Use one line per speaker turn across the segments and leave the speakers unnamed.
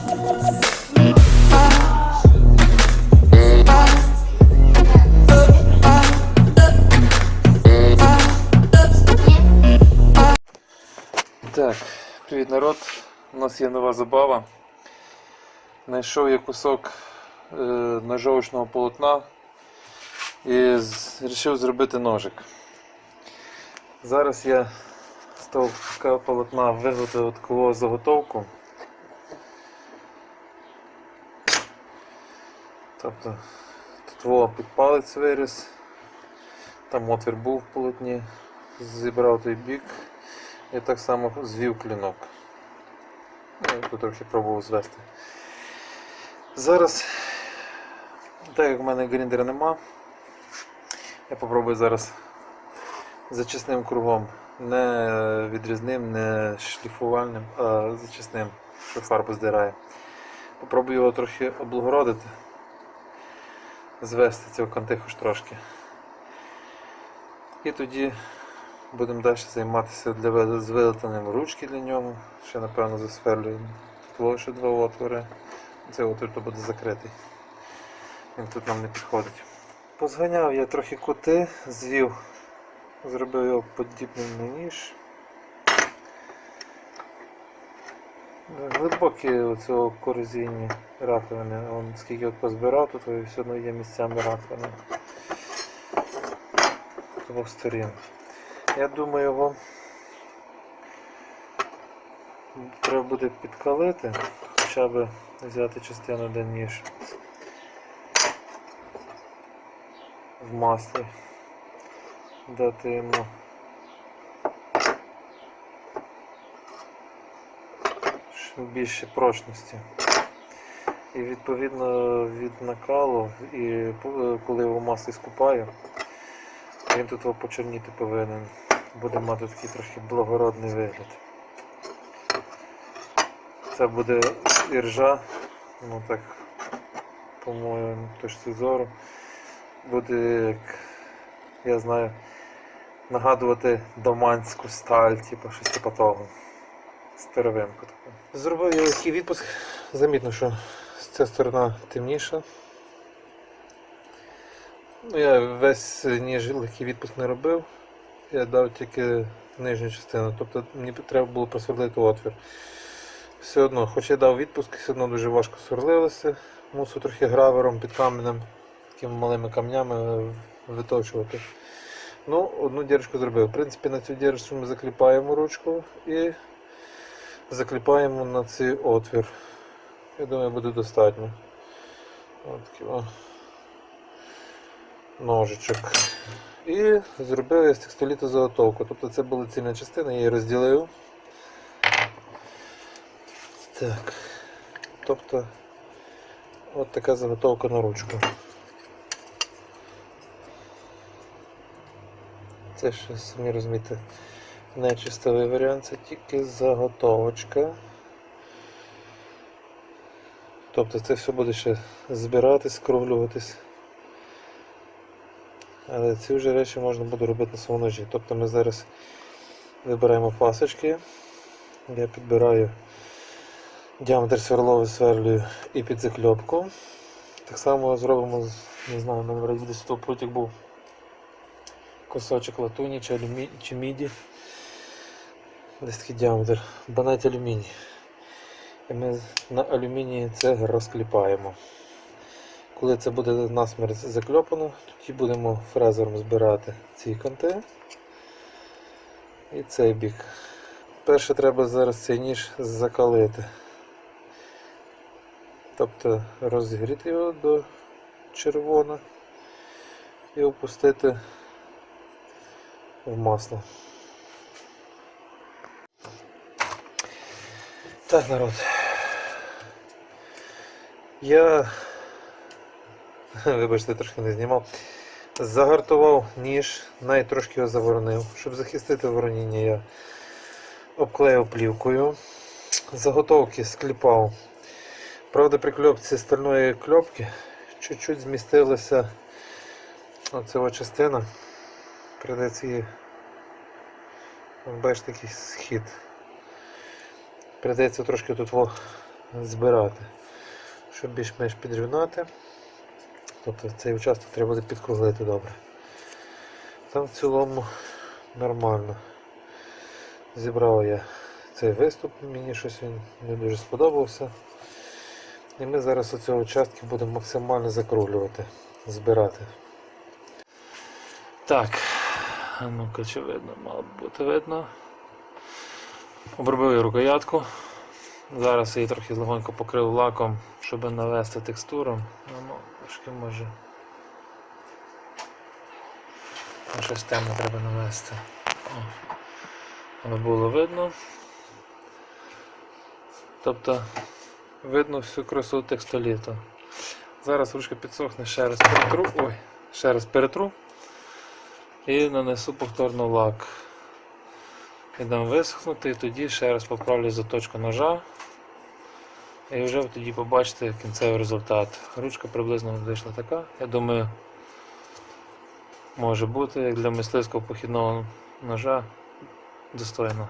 Так, привіт народ. У нас є нова забава. Знайшов я кусок е, ножовочного полотна і вирішив зробити ножик. Зараз я з того полотна виготовив таку заготовку. Тобто тут во під палець виріс, там отвір був в полотні, зібрав той бік. І так само звів клінок. Ну, я тут трохи пробував звести. Зараз, так як в мене гріндера нема, я попробую зараз зачисним кругом, не відрізним, не шліфувальним, а зачисним, що фарбу здирає. Попробую його трохи облагородити, звести цього кантиху ж трошки. І тоді Будемо далі займатися для з виготовленням ручки для нього. Ще напевно засверлюємо. Ще два отвори. Цей отвір то буде закритий. Він тут нам не підходить. Позганяв я трохи кути, звів, зробив його подібним на ніж. Глибокі оцього корозійні раковини. Вон, скільки от позбирав, тут все одно є місцями раковини. З двох сторін. Я думаю, його треба буде підкалити, хоча б взяти частину де ніж в маслі, дати йому більше прочності. І відповідно від накалу, і коли його в маслі скупаю, він тут почорніти повинен. Буде мати такий трохи благородний вигляд. Це буде іржа, ну так, по моєму точці зору. Буде, як я знаю, нагадувати доманську сталь, типу щось типу того. Старовинку таку. Зробив я легкий відпуск. Замітно, що ця сторона темніша. Ну, я весь ніж легкий відпуск не робив. Я дав тільки нижню частину, тобто мені треба було просверлити отвір. Все одно, хоч я дав відпуск, все одно дуже важко сверлилося. Мусив трохи гравером під каменем, такими малими камнями виточувати. Ну, одну дірочку зробив. В принципі, на цю дірочку ми закліпаємо ручку і закліпаємо на цей отвір. Я думаю, буде достатньо. Такий о ножичок. І зробив я з текстоліту заготовку. Тобто це була цільна частина, я її розділив. Так. Тобто от така заготовка на ручку. Це ще самі розумієте, не чистовий варіант, це тільки заготовочка. Тобто це все буде ще збиратись, скруглюватись. Але ці вже речі можна буде робити на своєму ножі. Тобто ми зараз вибираємо пасочки, я підбираю діаметр сверловий сверлюю і під закльопку. Так само зробимо, не знаю, мене десь тут прутик був кусочок латуні чи, алюмі... чи міді. Десь такий діаметр, банать алюміній. І ми на алюмінії це розкліпаємо. Коли це буде насмерть закльопано, тоді будемо фрезером збирати ці канти і цей бік. Перше треба зараз цей ніж закалити. Тобто розігріти його до червона і опустити в масло. Так, народ. Я Вибачте, трошки не знімав. Загартував ніж, навіть трошки його заворонив. Щоб захистити вороніння, я обклеїв плівкою. Заготовки скліпав. Правда, при кльопці стальної кльопки чуть-чуть змістилася оця частина. Придеться її. Бачите, такий схід. Придеться трошки тут во збирати, щоб більш-менш підрівнати. Тобто цей участок треба буде підкруглити добре. Там в цілому нормально. Зібрав я цей виступ, мені щось він не дуже сподобався. І ми зараз оцього участки будемо максимально закруглювати, збирати. Так, ну-ка, чи видно, мало б бути видно. Обробив я рукоятку. Зараз її трохи легонько покрив лаком, щоб навести текстуру. Ну, трошки може. Ну, Щось темне треба навести. О, аби було видно. Тобто видно всю красу текстоліту. Зараз ручка підсохне, ще раз перетру. Ой, ще раз перетру і нанесу повторно лак. І дам висохнути, і тоді ще раз поправлю заточку ножа. І вже тоді побачите кінцевий результат. Ручка приблизно вийшла така. Я думаю, може бути, як для мисливського похідного ножа достойно.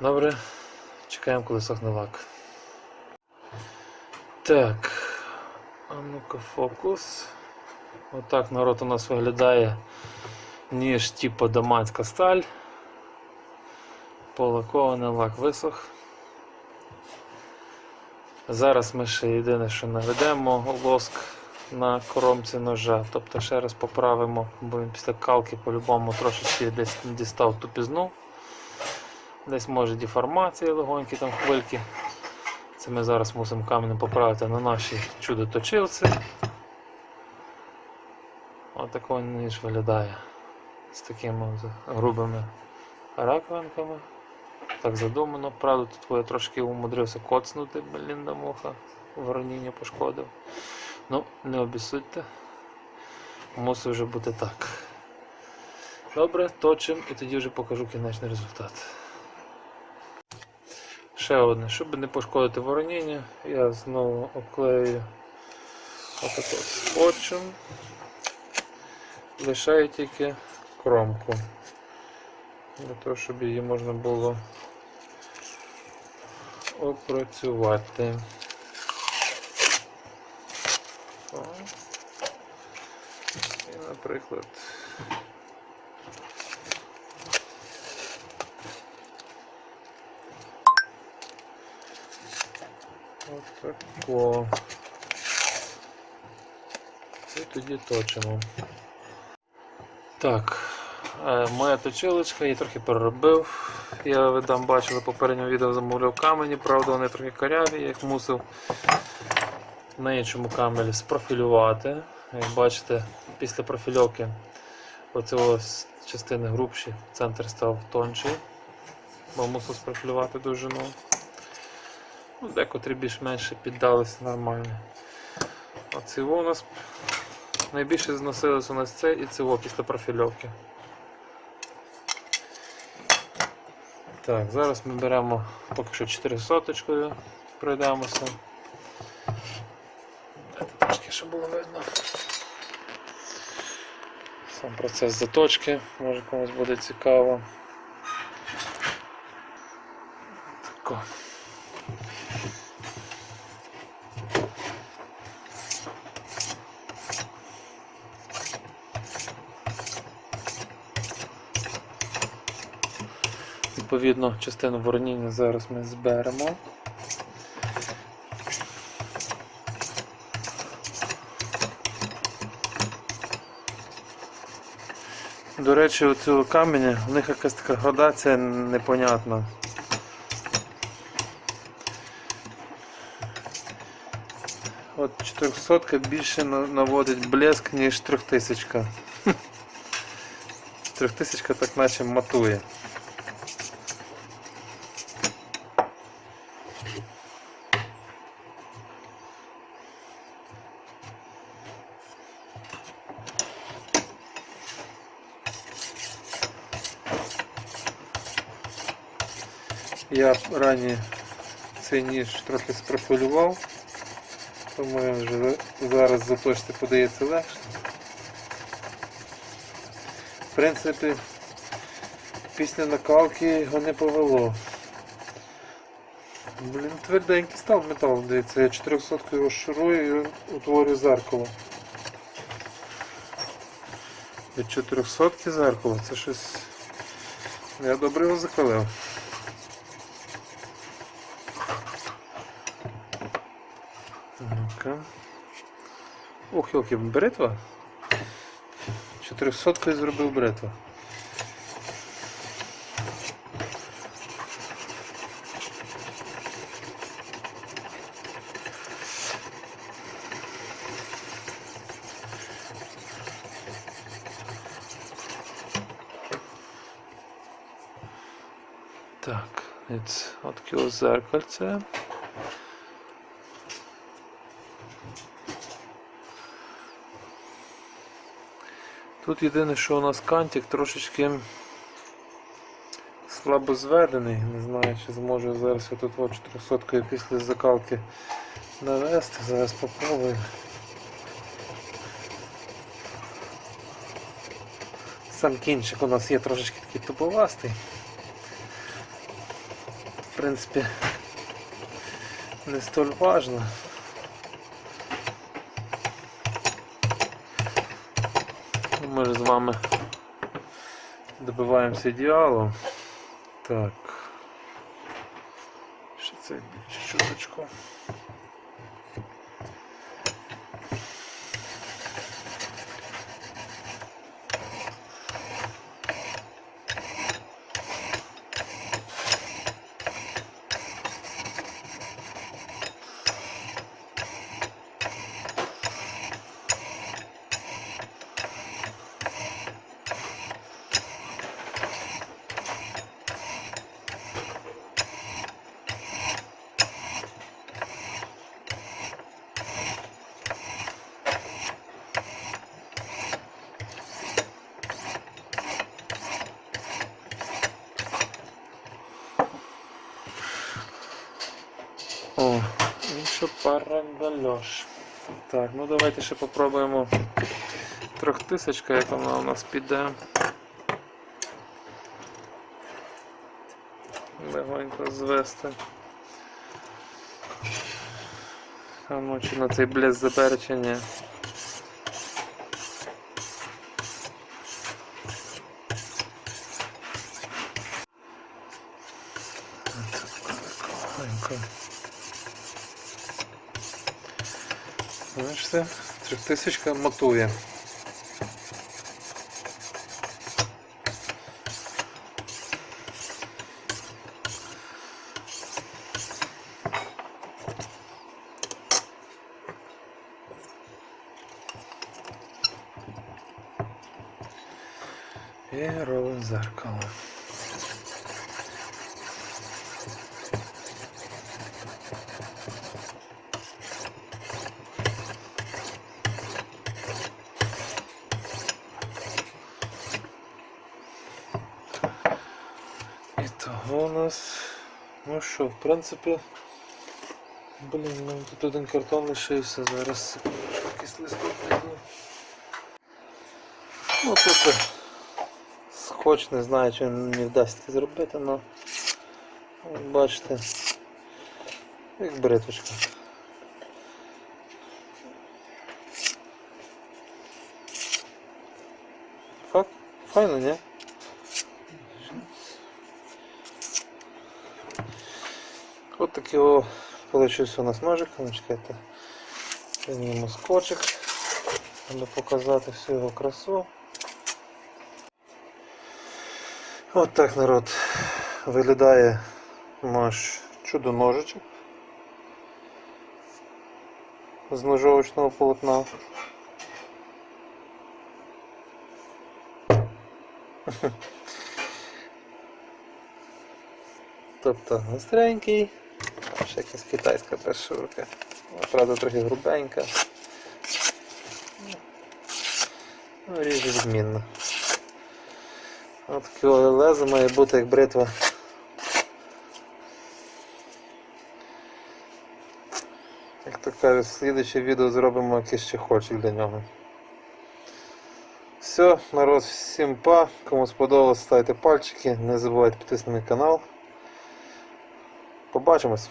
Добре, чекаємо, коли сохне лак. Так, а ну-ка фокус. Отак народ у нас виглядає ніж типу даманська сталь. Полакований лак висох. Зараз ми ще єдине, що наведемо лоск на кромці ножа, тобто ще раз поправимо, бо він після калки по-любому трошечки десь дістав тупізну. Десь може деформація легонькі там хвильки. Це ми зараз мусимо каменем поправити на нашій чудо-точилці. Отак ніж виглядає з такими грубими раковинками. Так задумано. Правда, тут я трошки умудрився коцнути, блін, да муха. Вороніння пошкодив. Ну, не обісудьте. Мусить вже бути так. Добре, точимо і тоді вже покажу кінечний результат. Ще одне, щоб не пошкодити вороніння, я знову обклею отак от скотчем. Лишаю тільки кромку. Для того, щоб її можна було опрацювати. І, наприклад, отако. І тоді точимо. Так, моя точилочка, її трохи переробив. Я ви там бачили попередньому відео замовляв камені, правда вони трохи коряві, я їх мусив на іншому камері спрофілювати. Як бачите, після профільовки оцього частини грубші центр став тонший, бо мусив спрофілювати довжину. Ну, Декотрі більш-менше піддалися нормально. Оці у нас найбільше зносилось у нас це і цього після профільовки. Так, зараз ми беремо поки що 400 пройдемося. Трошки, щоб було видно. Сам процес заточки, може комусь буде цікаво. Тако. Відповідно, частину вороніння зараз ми зберемо. До речі, у цього каменя у них якась така градація непонятна. От 400 більше наводить блеск, ніж 3000. 3000 так наче матує. Я рані цей ніж трохи спрофілював, тому він вже зараз заточити подається легше. В принципі, після накалки його не повело. Блін, тверденький став метал, дивіться, я 400 його шурую і утворюю зеркало. Від 400 зеркало, це щось. Я добре його закалив. Ну-ка. Ох, йолки, бритва? 400 зробив бритва. Так, от ось зеркальце. Тут єдине, що у нас кантик трошечки слабо зведений. Не знаю, чи зможу зараз я тут от 400 після закалки навести. Зараз попробую. Сам кінчик у нас є трошечки такий туповастий. В принципі, не столь важно. Ми ж з вами добиваємося ідеалу. Так. Ще це чуточку. О, інша пара гальош. Так, ну давайте ще попробуємо трьохтисячка, як вона у нас піде. Легонько звести. А ну чи на цей блес забере чи. Бачите, трьохтисячка мотує. І робимо зеркало. І того у нас. Ну що, в принципі. Блін, ну тут один картон лишився, зараз якийсь листок знайду. Ну тут е, схоч, не знаю, чи мені вдасться зробити, але бачите, як бритвочка. Фак? Файно, ні? От такий получився у нас ножик, ну чекайте. Візьмемо скотчик, щоб показати всю його красу. От так народ виглядає наш чудо-ножичок з ножовочного полотна. Тобто гостренький, ще якась китайська першурка. Правда трохи грубенька. Ну, ріже відмінно. От таке лезо має бути як бритва. Як то кажуть, слідуюче відео зробимо якийсь чехольчик для нього. Все, народ, всім па. Кому сподобалось, ставте пальчики, не забувайте підписати на мій канал. Побачимось!